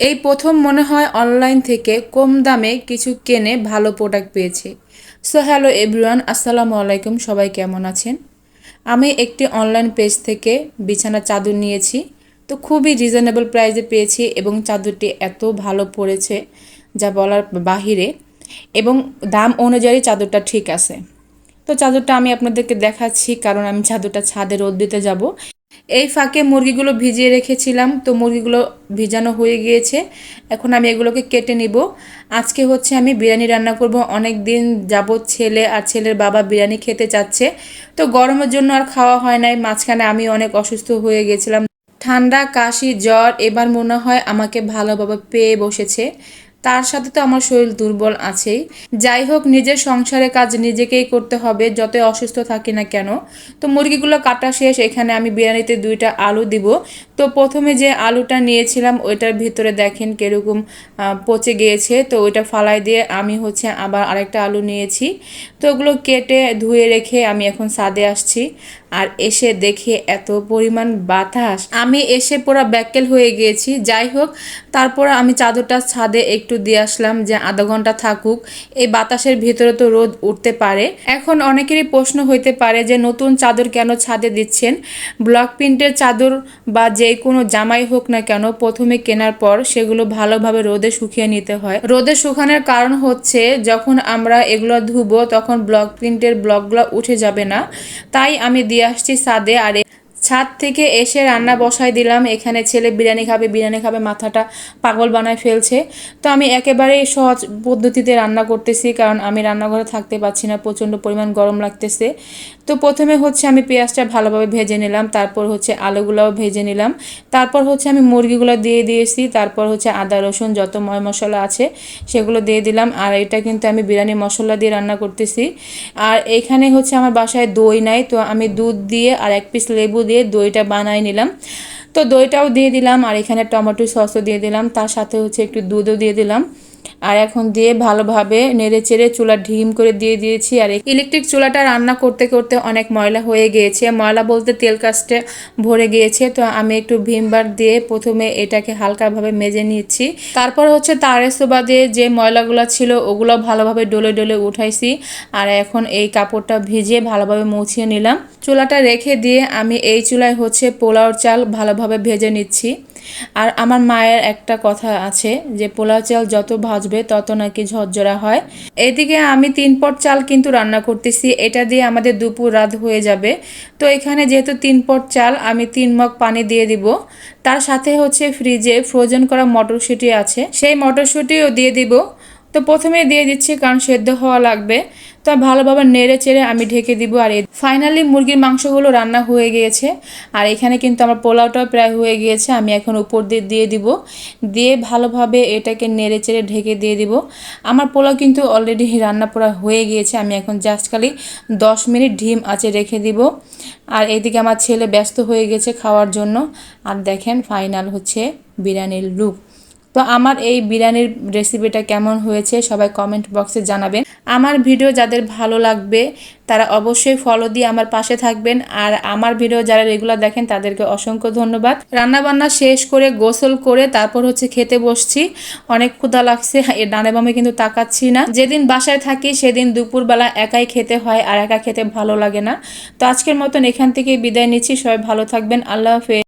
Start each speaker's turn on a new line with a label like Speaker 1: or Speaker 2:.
Speaker 1: এই প্রথম মনে হয় অনলাইন থেকে কম দামে কিছু কেনে ভালো প্রোডাক্ট পেয়েছি। সো হ্যালো এভরিওয়ান আসসালামু আলাইকুম, সবাই কেমন আছেন? আমি একটি অনলাইন পেজ থেকে বিছানা চাদর নিয়েছি। তো খুবই রিজনেবল প্রাইসে পেয়েছি এবং চাদরটি এত ভালো পড়েছে যা বলার বাহিরে এবং দাম অনুযায়ী চাদরটা ঠিক আছে। তো চাদরটা আমি আপনাদেরকে দেখাচ্ছি, কারণ আমি চাদরটা ছাদে রোদ দিতে যাব। এই ফাঁকে মুরগিগুলো ভিজিয়ে রেখেছিলাম, তো মুরগিগুলো ভিজানো হয়ে গিয়েছে। এখন আমি এগুলোকে কেটে নিব। আজকে হচ্ছে আমি বিরিয়ানি রান্না করব। অনেক দিন যাবৎ ছেলে আর ছেলের বাবা বিরিয়ানি খেতে চাচ্ছে। তো গরমের জন্য আর খাওয়া হয় নাই, মাঝখানে আমি অনেক অসুস্থ হয়ে গেছিলাম। ঠান্ডা, কাশি, জ্বর, এবার মনে হয় আমাকে ভালোভাবে পেয়ে বসেছে। তার সাথে তো আমার শরীর দুর্বল আছেই। যাই হোক, নিজের সংসারে কাজ নিজেকেই করতে হবে, যতই অসুস্থ থাকি না কেন। তো মুরগিগুলো কাটা শেষ, এখানে আমি বিরিয়ানিতে দুইটা আলু দিব। তো প্রথমে যে আলুটা নিয়েছিলাম, ওইটার ভিতরে দেখেন কীরকম পচে গিয়েছে। তো ওইটা ফালাই দিয়ে আমি হচ্ছে আবার আরেকটা আলু নিয়েছি। তো ওগুলো কেটে ধুয়ে রেখে আমি এখন সাদে আসছি। আর এসে দেখে এত পরিমাণ বাতাস। আমি এসে পুরো ব্যাকেল হয়ে গিয়েছি। যাই হোক, তারপর আমি চাদরটা ছাদে একটু দিয়ে আসলাম যে আধা ঘণ্টা থাকুক। এই বাতাসের ভিতরে তো রোদ উঠতে পারে। এখন অনেকেরই প্রশ্ন হইতে পারে যে নতুন চাদর কেন ছাদে দিচ্ছেন? ব্লক প্রিন্টের চাদর বা যে কোনো জামাই হোক না কেন প্রথমে কেনার পর সেগুলো ভালোভাবে রোদে শুকিয়ে নিতে হয়। রোদে শুকানোর কারণ হচ্ছে যখন আমরা এগুলো ধুবো তখন ব্লক প্রিন্টের ব্লকগুলো উঠে যাবে না। তাই আমি দিয়ে আসছি সাদে আর ছাদ থেকে এসে রান্না বসাই দিলাম। এখানে ছেলে বিরিয়ানি খাবে বিরিয়ানি খাবে, মাথাটা পাগল বানায় ফেলছে। তো আমি একেবারেই সহজ পদ্ধতিতে রান্না করতেছি, কারণ আমি রান্নাঘরে থাকতে পারছি না, প্রচণ্ড পরিমাণ গরম লাগতেছে। তো প্রথমে হচ্ছে আমি পেঁয়াজটা ভালোভাবে ভেজে নিলাম, তারপর হচ্ছে আলুগুলোও ভেজে নিলাম। তারপর হচ্ছে আমি মুরগিগুলো দিয়ে দিয়েছি, তারপর হচ্ছে আদা, রসুন যত ময় মশলা আছে সেগুলো দিয়ে দিলাম। আর এটা কিন্তু আমি বিরিয়ানি মশলা দিয়ে রান্না করতেছি। আর এখানে হচ্ছে আমার বাসায় দই নাই, তো আমি দুধ দিয়ে আর এক পিস লেবু দিয়ে দইটা বানাই নিলাম। তো দইটাও দিয়ে দিলাম আর এখানে টমেটো সসও দিয়ে দিলাম। তার সাথে হচ্ছে একটু দুধও দিয়ে দিলাম। আর এখন দিয়ে ভালোভাবে নেড়ে চেড়ে চুলা ঢিম করে দিয়ে দিয়েছি। আর ইলেকট্রিক চুলাটা রান্না করতে করতে অনেক ময়লা হয়ে গিয়েছে। ময়লা বলতে তেল কাস্টে ভরে গিয়েছে। তো আমি একটু ভিমবার দিয়ে প্রথমে এটাকে হালকাভাবে মেজে নিচ্ছি। তারপর হচ্ছে তারের সোবাদে যে ময়লাগুলো ছিল, ওগুলো ভালোভাবে ডলে ডলে উঠাইছি। আর এখন এই কাপড়টা ভিজিয়ে ভালোভাবে মুছিয়ে নিলাম। চুলাটা রেখে দিয়ে আমি এই চুলায় হচ্ছে পোলাওর চাল ভালোভাবে ভেজে নিচ্ছি। আর আমার মায়ের একটা কথা আছে যে, পোলাও চাল যত ভাজবে তত নাকি ঝরঝরা হয়। এদিকে আমি তিন পট চাল কিন্তু রান্না করতেছি, এটা দিয়ে আমাদের দুপুর রাত হয়ে যাবে। তো এখানে যেহেতু তিন পট চাল, আমি তিন মগ পানি দিয়ে দিব। তার সাথে হচ্ছে ফ্রিজে ফ্রোজেন করা মটরশুঁটি আছে, সেই মটরশুঁটিও দিয়ে দিব। তো প্রথমে দিয়ে দিচ্ছি, কারণ সেদ্ধ হওয়া লাগবে। তো ভালোভাবে নেড়ে চেড়ে আমি ঢেকে দিব আর ফাইনালি মুরগির মাংসগুলো রান্না হয়ে গিয়েছে। আর এখানে কিন্তু আমার পোলাওটাও প্রায় হয়ে গিয়েছে, আমি এখন উপর দিয়ে দিয়ে দিব। দিয়ে ভালোভাবে এটাকে নেড়ে চেড়ে ঢেকে দিয়ে দিব। আমার পোলাও কিন্তু অলরেডি রান্না পোড়া হয়ে গিয়েছে, আমি এখন জাস্ট খালি দশ মিনিট ডিম আছে রেখে দিব। আর এদিকে আমার ছেলে ব্যস্ত হয়ে গেছে খাওয়ার জন্য। আর দেখেন ফাইনাল হচ্ছে বিরিয়ানির লুক তো আমার এই বিরিয়ানির রেসিপিটা কেমন হয়েছে সবাই কমেন্ট বক্সে জানাবেন। আমার ভিডিও যাদের ভালো লাগবে, তারা অবশ্যই ফলো দিয়ে আমার পাশে থাকবেন। আর আমার ভিডিও যারা রেগুলার দেখেন, তাদেরকে অসংখ্য ধন্যবাদ। রান্নাবান্না শেষ করে, গোসল করে, তারপর হচ্ছে খেতে বসছি। অনেক ক্ষুধা লাগছে ডানে বামে কিন্তু তাকাচ্ছি না। যেদিন বাসায় থাকি, সেদিন দুপুরবেলা একাই খেতে হয় আর একা খেতে ভালো লাগে না। তো আজকের মতন এখান থেকে বিদায় নিচ্ছি। সবাই ভালো থাকবেন। আল্লাহ হাফেজ।